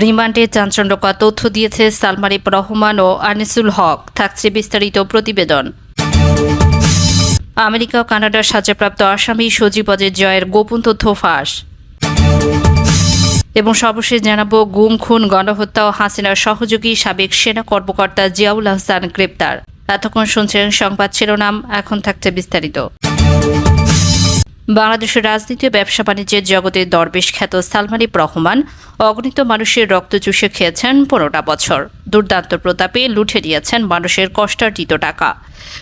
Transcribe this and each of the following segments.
রিমান্ডে চাঞ্চল্যকর তথ্য দিয়েছে সালমারিফ রহমান ও আনিসুল হক। থাকছে বিস্তারিত প্রতিবেদন। আমেরিকা ও কানাডার সাজাপ্রাপ্ত আসামি সজীব অজয় জয়ের গোপন তথ্য ফাঁস। এবং সর্বশেষ জানাব, গুম, খুন, গণহত্যা ও হাসিনার সহযোগী সাবেক সেনা কর্মকর্তা জিয়াউল হাসান গ্রেপ্তার। এতক্ষণ শুনছিলেন সংবাদ শিরোনাম, এখন থাকছে বিস্তারিত। বাংলাদেশের রাজনীতি ব্যবসা বাণিজ্যের জগতে দরবেশ খ্যাত সালমানিপ রহমান অগণিত মানুষের রক্ত চুষে খেয়েছেন পনেরোটা বছর। দুর্দান্ত প্রতাপে লুঠে দিয়েছেন মানুষের কষ্টার্জিত টাকা।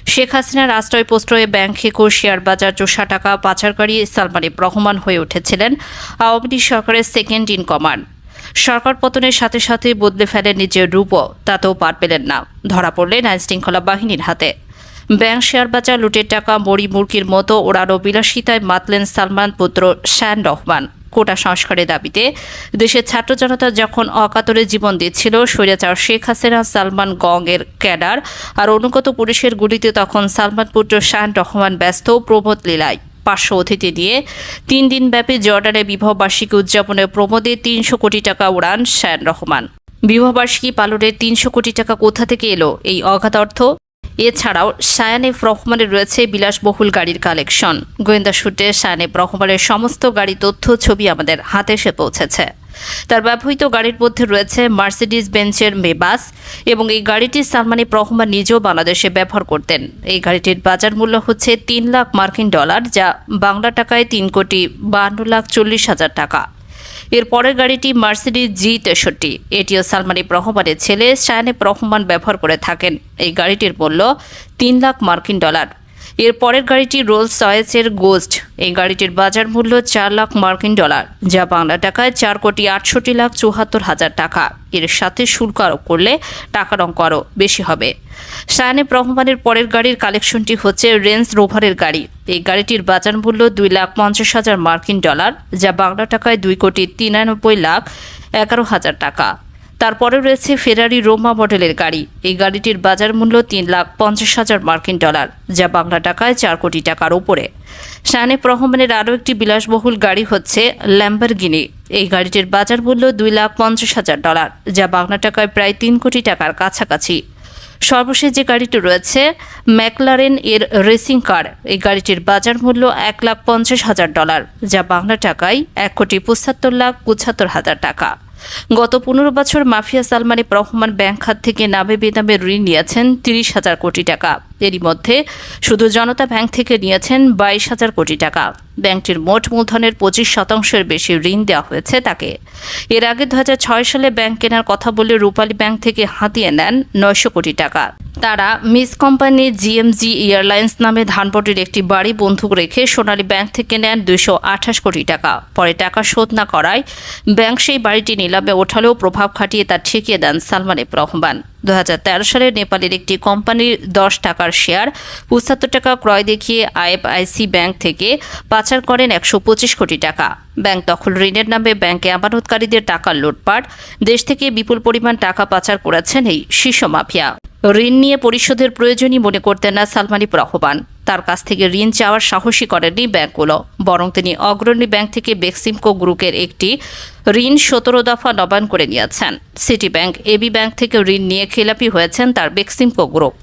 শেখ হাসিনার আশ্রয় প্রশ্রয়ে ব্যাংক হেকো শেয়ার বাজার চোষা টাকা পাচারকারী সালমানিপ রহমান হয়ে উঠেছিলেন আওয়ামী লীগ সরকারের সেকেন্ড ইন কমান্ড। সরকার পতনের সাথে সাথে বদলে ফেলেন নিজের রূপও, তাতেও পার পেলেন না। ধরা পড়লেন আইন শৃঙ্খলা বাহিনীর হাতে। ব্যাংক শেয়ার বাজার লুটের টাকা, মরি মুরগির মতো ওড়ানো বিলাসিতায় মাতলেন সালমান পুত্র শ্যান রহমান। কোটা সংস্কারের দাবিতে দেশের ছাত্র জনতা যখন অকাতরে জীবন দিচ্ছিল, স্বৈরাচার শেখ হাসিনা, সালমান গং এর ক্যাডার আর অনুগত পুলিশের গুলিতে তখন সালমান পুত্র শান রহমান ব্যস্ত, প্রমোদ লীলায়। পাঁচশো অতিথি দিয়ে তিন দিনব্যাপী জর্ডানে বিবাহবার্ষিকী উদযাপনের প্রমোদে তিনশো কোটি টাকা উড়ান শান রহমান। বিবাহবার্ষিকী পালনের তিনশো কোটি টাকা কোথা থেকে এলো? এই অগাধ অর্থ এছাড়াও সায়ানেফ রহমানের রয়েছে বিলাসবহুল গাড়ির কালেকশন। গোয়েন্দা সূত্রে সায়ানেফ রহমানের সমস্ত গাড়ি তথ্য, ছবি আমাদের হাতে এসে পৌঁছেছে। তার ব্যবহৃত গাড়ির মধ্যে রয়েছে মার্সিডিজ বেঞ্চের মেবাস এবং এই গাড়িটি সালমানিফ রহমান নিজেও বাংলাদেশে ব্যবহার করতেন। এই গাড়িটির বাজার মূল্য হচ্ছে তিন লাখ মার্কিন ডলার, যা বাংলা টাকায় তিন কোটি বান্ন লাখ চল্লিশ হাজার টাকা। এর পরের গাড়িটি মার্সিডিজ জি তেষট্টি। এটিও সালমানিব রহমানের ছেলে শায়ানেব রহমান ব্যবহার করে থাকেন। এই গাড়িটির মূল্য তিন লাখ মার্কিন ডলার। এর পরের গাড়িটি রোলস রয়েসের গোস্ট এই গাড়িটির বাজার মূল্য চার লাখ মার্কিন ডলার, যা বাংলা টাকায় চার কোটি আটষট্টি লাখ চুহাত্তর হাজার টাকা। এর সাথে শুল্ক আরোপ করলে টাকার অঙ্ক আরও বেশি হবে। শায়ানেব রহমানের পরের গাড়ির কালেকশনটি হচ্ছে রেঞ্জ রোভারের গাড়ি। এই গাড়িটির বাজার মূল্য দুই লাখ পঞ্চাশ হাজার মার্কিন ডলার, যা বাংলা টাকায় দুই কোটি তিরানব্বই লাখ এগারো হাজার টাকা। তারপরে রয়েছে ফেরারি রোমা মডেলের গাড়ি। এই গাড়িটির বাজার মূল্য তিন লাখ পঞ্চাশ হাজার মার্কিন ডলার, যা বাংলা টাকায় চার কোটি টাকার উপরে। শানেফ রহমানের আরও একটি বিলাসবহুল গাড়ি হচ্ছে ল্যাম্বারগিনি এই গাড়িটির বাজার মূল্য দুই লাখ পঞ্চাশ হাজার ডলার, যা বাংলা টাকায় প্রায় তিন কোটি টাকার কাছাকাছি। সর্বশেষ যে গাড়িটি রয়েছে ম্যাকলারেন এর রেসিং কার এই গাড়িটির বাজার মূল্য এক লাখ পঞ্চাশ হাজার ডলার, যা বাংলা টাকায় এক কোটি পঁচাত্তর লাখ পঁচাত্তর হাজার টাকা। গত পনেরো বছর মাফিয়া সালমানি রহমান ব্যাংক খাত থেকে নামে বেদামে ঋণ নিয়েছেন তিরিশ হাজার কোটি টাকা। এরই মধ্যে শুধু জনতা ব্যাংক থেকে নিয়েছেন বাইশ হাজার কোটি টাকা। ব্যাংকটির মোট মূলধনের পঁচিশ শতাংশের বেশি ঋণ দেওয়া হয়েছে তাকে। এর আগে দু হাজার ছয় সালে ব্যাংক কেনার কথা বলে রূপালী ব্যাংক থেকে হাতিয়ে নেন নয়শো কোটি টাকা। তারা মিস কোম্পানি জিএমজি এয়ারলাইন্স নামে ধানপটির একটি বাড়ি বন্ধুক রেখে সোনালী ব্যাংক থেকে নেন দুইশো আঠাশ কোটি টাকা। পরে টাকা শোধ না করায় ব্যাংক সেই বাড়িটি নিলামে ওঠালেও প্রভাব খাটিয়ে তা ঠেকিয়ে দেন সালমান রহমান দু হাজার তেরো সালে নেপালের একটি কোম্পানির দশ টাকার শেয়ার পঁচাত্তর টাকা ক্রয় দেখিয়ে আইএফআইসি ব্যাংক থেকে পাচার করেন একশো পঁচিশ কোটি টাকা। ব্যাংক দখল ঋণের নামে ব্যাংকে আমানতকারীদের টাকা লোটপাট। দেশ থেকে বিপুল পরিমাণ টাকা পাচার করেছেন এই শীর্ষ মাফিয়া। ঋণ নিয়ে পরিশোধের প্রয়োজনই মনে করতেন না সালমানিপ রহমান তার কাছ থেকে ঋণ চাওয়ার সাহসী করেনি ব্যাংকগুলো, বরং তিনি অগ্রণী ব্যাংক থেকে বেক্সিমকো গ্রুপের একটি ঋণ সতেরো দফা নবায়ন করে নিয়েছেন। সিটি ব্যাংক, এবি ব্যাংক থেকে ঋণ নিয়ে খেলাপি হয়েছেন তার বেক্সিমকো গ্রুপ।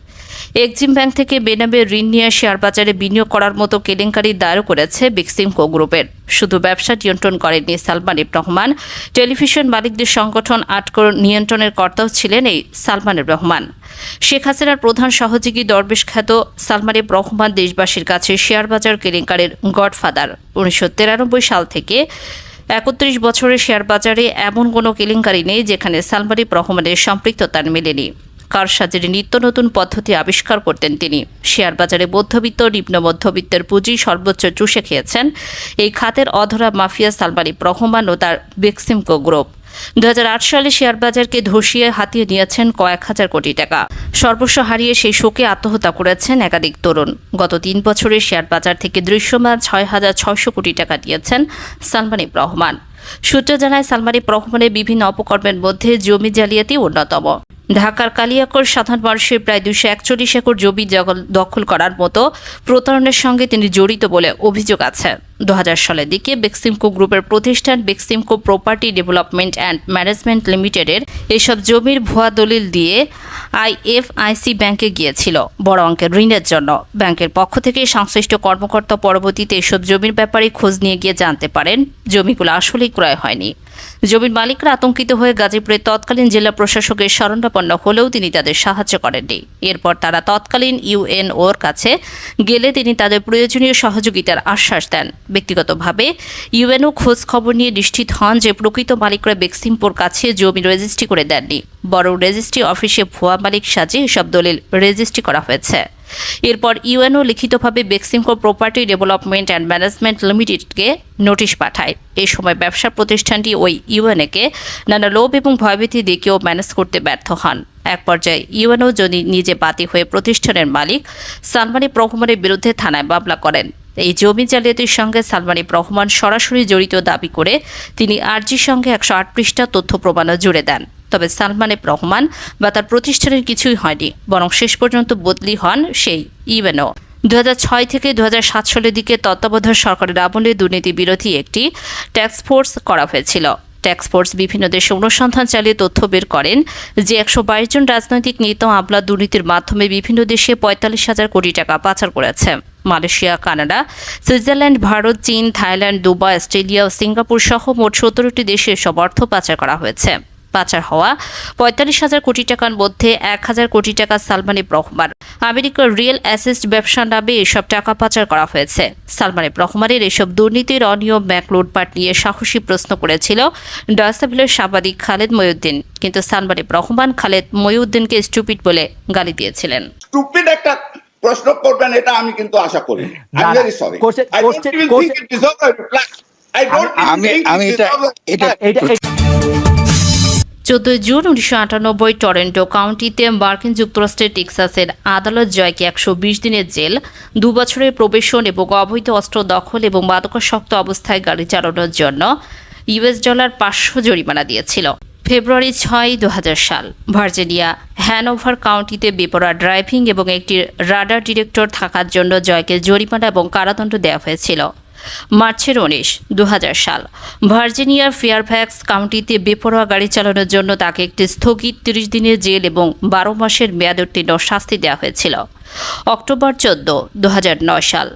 এক্সিম ব্যাংক থেকে বেনামে ঋণ নিয়ে শেয়ার বাজারে বিনিয়োগ করার মতো কেলেঙ্কারি দায়ের করেছে বিক্সিমকো গ্রুপের। শুধু ব্যবসা নিয়ন্ত্রণ করেননি সালমান ইব রহমান। টেলিভিশন মালিকদের সংগঠন আটকর নিয়ন্ত্রণের কর্তাও ছিলেন এই সালমানের রহমান। শেখ হাসিনার প্রধান সহযোগী দরবেশ খ্যাত সালমান ইব রহমান দেশবাসীর কাছে শেয়ার বাজার কেলেঙ্কারের গডফাদার। উনিশশো তিরানব্বই সাল থেকে একত্রিশ বছরের শেয়ার বাজারে এমন কোনো কেলেঙ্কারি নেই যেখানে সালমান ইব রহমানের সম্পৃক্ততা মেলেনি। কারসাজির নিত্য নতুন পদ্ধতি আবিষ্কার করতেন তিনি। শেয়ার বাজারে মধ্যবিত্ত, নিম্ন মধ্যবিত্তের পুঁজি সর্বোচ্চ চুষে খেয়েছেন। এই খাতের অধরা মাফিয়া সালমানি রহমান ও তার বেক্সিমকো গ্রুপ। দু হাজার আট সালে শেয়ার বাজারকে ধসিয়ে হাতিয়ে নিয়েছেন কয়েক হাজার কোটি টাকা। সর্বস্ব হারিয়ে সেই শোকে আত্মহত্যা করেছেন একাধিক তরুণ। গত তিন বছরে শেয়ার বাজার থেকে দৃশ্যমান ছয় হাজার ছয়শো কোটি টাকা দিয়েছেন সালমানিব রহমান সূত্র জানায় সালমানিব রহমানের বিভিন্ন অপকর্মের মধ্যে জমি জালিয়াতি অন্যতম। ঢাকার কালিয়াকর সাধারণ মানুষের প্রায় দুশো একচল্লিশ একর জমি দখল করার মতো প্রতারণের সঙ্গে তিনি জড়িত বলে অভিযোগ আছে। দু হাজার সালের দিকে বেক্সিমকো গ্রুপের প্রতিষ্ঠান Beximco property development and management লিমিটেডের এসব জমির ভুয়া দলিল দিয়ে আইএফআইসি ব্যাংকে গিয়েছিল, বড় অঙ্কের ঋণের জন্য। ব্যাংকের পক্ষ থেকে সংশ্লিষ্ট কর্মকর্তা পরবর্তীতে এসব জমির ব্যাপারে খোঁজ নিয়ে গিয়ে জানতে পারেন, জমিগুলো আসলেই ক্রয় হয়নি। জমির মালিকরা আতঙ্কিত হয়ে গাজীপুরের তৎকালীন জেলা প্রশাসকের শরণাপন্ন হলেও তিনি তাদের সাহায্য করেননি। এরপর তারা তৎকালীন ইউএনওর কাছে গেলে তিনি তাদের প্রয়োজনীয় সহযোগিতার আশ্বাস দেন। ব্যক্তিগতভাবে ইউএনও খোঁজ খবর নিয়ে নিশ্চিত হন যে প্রকৃত মালিকরা বেক্সিমপুর কাছে জমি রেজিস্ট্রি করে দেননি। বরং রেজিস্ট্রি অফিসে ভুয়া মালিক সাজে এসব দলিল রেজিস্ট্রি করা হয়েছে। এরপর ইউএনও লিখিতভাবে Beximco property development and management লিমিটেডকে notice পাঠায়। এই সময় ব্যবসা প্রতিষ্ঠানটি ওই ইউএনএকে নানা লোভ এবং ভয়ভীতি দেখিয়েও ম্যানেজ করতে ব্যর্থ হন। এক পর্যায়ে ইউএনও যদি নিজে বাদী হয়ে প্রতিষ্ঠানের মালিক সালমানি প্রহমানের বিরুদ্ধে থানায় মামলা করেন। এই জমি জালিয়াতির সঙ্গে সালমানি রহমান সরাসরি জড়িত দাবি করে তিনি আরজির সঙ্গে একশো আট পৃষ্ঠা তথ্য প্রমাণও জুড়ে দেন। তবে সালমান এফ রহমান বা তার প্রতিষ্ঠানের কিছুই হয়নি, বরং শেষ পর্যন্ত বদলি হন সেই ইভেনও দু থেকে দু সালের দিকে তত্ত্বাবধায়ক সরকারের আমলে দুর্নীতি বিরোধী একটি ট্যাক্স ফোর্স করা হয়েছিল। ট্যাক্স ফোর্স বিভিন্ন দেশে অনুসন্ধান চালিয়ে তথ্য বের করেন যে একশো বাইশ জন রাজনৈতিক নেতা আমলা দুর্নীতির মাধ্যমে বিভিন্ন দেশে পঁয়তাল্লিশ হাজার কোটি টাকা পাচার করেছে। মালয়েশিয়া, কানাডা, সুইজারল্যান্ড, ভারত, চীন, থাইল্যান্ড, দুবাই, অস্ট্রেলিয়া ও সিঙ্গাপুর সহ মোট সতেরোটি দেশে সব অর্থ পাচার করা হয়েছে। পাচার হওয়া পঁয়তাল্লিশ হাজার কোটি টাকার মধ্যে এক হাজার কোটি টাকা সালমানি রহমান। আমেরিকার রিয়েল অ্যাসেস্ট ব্যবসা নামে এসব টাকা পাচার করা হয়েছে। সালমানি রহমানের এসব দুর্নীতির অনিয়ম ব্যাংক লুটপাট নিয়ে সাহসী প্রশ্ন করেছিল ডয়াসাবিলের সাংবাদিক খালেদ মহিউদ্দিন কিন্তু সালমানি রহমান খালেদ মহিউদ্দিনকে স্টুপিড বলে গালি দিয়েছিলেন। স্টুপিড একটা প্রশ্ন করবেন এটা আমি কিন্তু আশা করি চোদ্দই জুন উনিশশো আটানব্বই টরেন্টো কাউন্টিতে মার্কিন যুক্তরাষ্ট্রের টেক্সাসের আদালত জয়কে একশো বিশ দিনের জেল দু বছরের প্রবেশন এবং অবৈধ অস্ত্র দখল এবং মাদকাসক্ত অবস্থায় গাড়ি চালানোর জন্য ইউএস ডলার পাঁচশো জরিমানা দিয়েছিল। ফেব্রুয়ারি ছয় দু সাল। ভার্জিনিয়া, হ্যানোভার কাউন্টিতে বেপরা ড্রাইভিং এবং একটি রাডার ডিরেক্টর থাকার জন্য জয়কে জরিমানা এবং কারাদণ্ড দেওয়া হয়েছিল। মার্চের উনিশ দু সাল। ভার্জিনিয়ার ফেয়ারফ্যাক্স কাউন্টিতে বেপরোয়া গাড়ি চালানোর জন্য তাকে একটি স্থগিত তিরিশ দিনের জেল এবং বারো মাসের মেয়াদোত্তীর্ণ শাস্তি দেওয়া হয়েছিল। অক্টোবর চোদ্দ দু সাল।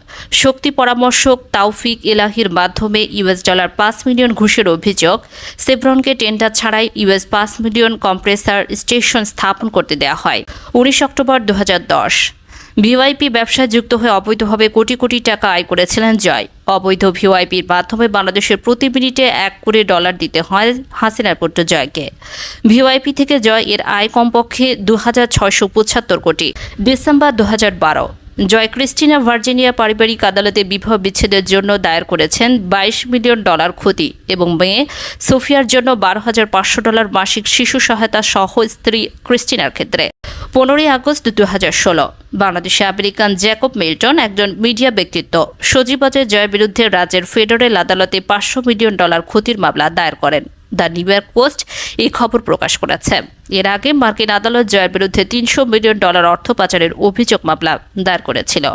শক্তি পরামর্শক তাওফিক এলাহির মাধ্যমে ইউএস ডলার পাঁচ মিলিয়ন ঘুষের অভিযোগ, সেভরনকে টেন্ডার ছাড়াই ইউএস পাঁচ মিলিয়ন কম্প্রেসার স্টেশন স্থাপন করতে দেওয়া হয়। উনিশ অক্টোবর দু হাজার দশ। ভিওআইপি ব্যবসায় যুক্ত হয়ে অবৈধভাবে কোটি কোটি টাকা আয় করেছিলেন জয়। অবৈধ ভিওআইপির মাধ্যমে বাংলাদেশের প্রতি মিনিটে এক কোটি ডলার দিতে হয় হাসিনার পুত্র জয়কে। ভিওআইপি থেকে জয় এর আয় কমপক্ষে দু হাজার ছয়শো পঁচাত্তর কোটি। ডিসেম্বর দু হাজার বারো, জয় ক্রিস্টিনা ভার্জিনিয়া পারিবারিক আদালতে বিবাহ বিচ্ছেদের জন্য দায়ের করেছেন বাইশ মিলিয়ন ডলার ক্ষতি এবং মেয়ে সোফিয়ার জন্য বারো হাজার পাঁচশো ডলার মাসিক শিশু সহায়তা সহ স্ত্রী ক্রিস্টিনার ক্ষেত্রে। পনেরোই আগস্ট দু হাজার ষোলো বাংলাদেশে আমেরিকান জ্যাকব মিল্টন একজন মিডিয়া ব্যক্তিত্ব। সজীবাজের জয়ের বিরুদ্ধে রাজ্যের ফেডারেল আদালতে পাঁচশো মিলিয়ন ডলার ক্ষতির মামলা দায়ের করেন। দ্য নিউ ইয়র্ক পোস্ট এই খবর প্রকাশ করেছে। এর আগে মার্কিন আদালত জয়ের বিরুদ্ধে তিনশো মিলিয়ন ডলার অর্থ পাচারের অভিযোগ মামলা দায়ের করেছিল।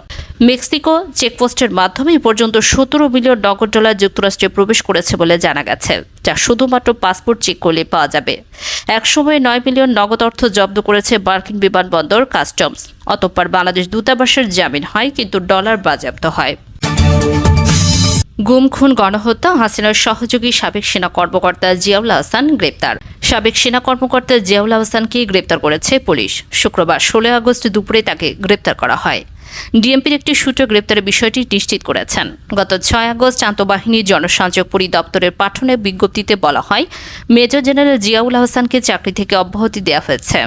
মেক্সিকো চেকপোস্টের মাধ্যমে এ পর্যন্ত সতেরো মিলিয়ন নগদ ডলার যুক্তরাষ্ট্রে প্রবেশ করেছে বলে জানা গেছে, যা শুধুমাত্র পাসপোর্ট চেক করলে পাওয়া যাবে। একসময় নয় মিলিয়ন নগদ অর্থ জব্দ করেছে মার্কিন বিমানবন্দর কাস্টমস। অতঃপর বাংলাদেশ দূতাবাসের জামিন হয়, কিন্তু ডলার বাজেয়াপ্ত হয়। গুম খুন গণহত্যা, হাসিনার সহযোগী সাবেক সেনা কর্মকর্তা জিয়াউল হাসান গ্রেপ্তার। সাবেক সেনা কর্মকর্তা জিয়াউল হাসানকে গ্রেপ্তার করেছে পুলিশ। শুক্রবার ষোলোই আগস্ট দুপুরে তাকে গ্রেপ্তার করা হয়। ডিএমপির একটি সূত্র গ্রেপ্তারের বিষয়টি নিশ্চিত করেছেন। গত ছয় আগস্ট আন্তঃবাহিনী জনসংযোগ পরিদপ্তরের পাঠনে বিজ্ঞপ্তিতে বলা হয়, মেজর জেনারেল জিয়াউল হাসানকে চাকরি থেকে অব্যাহতি দেওয়া হয়েছে।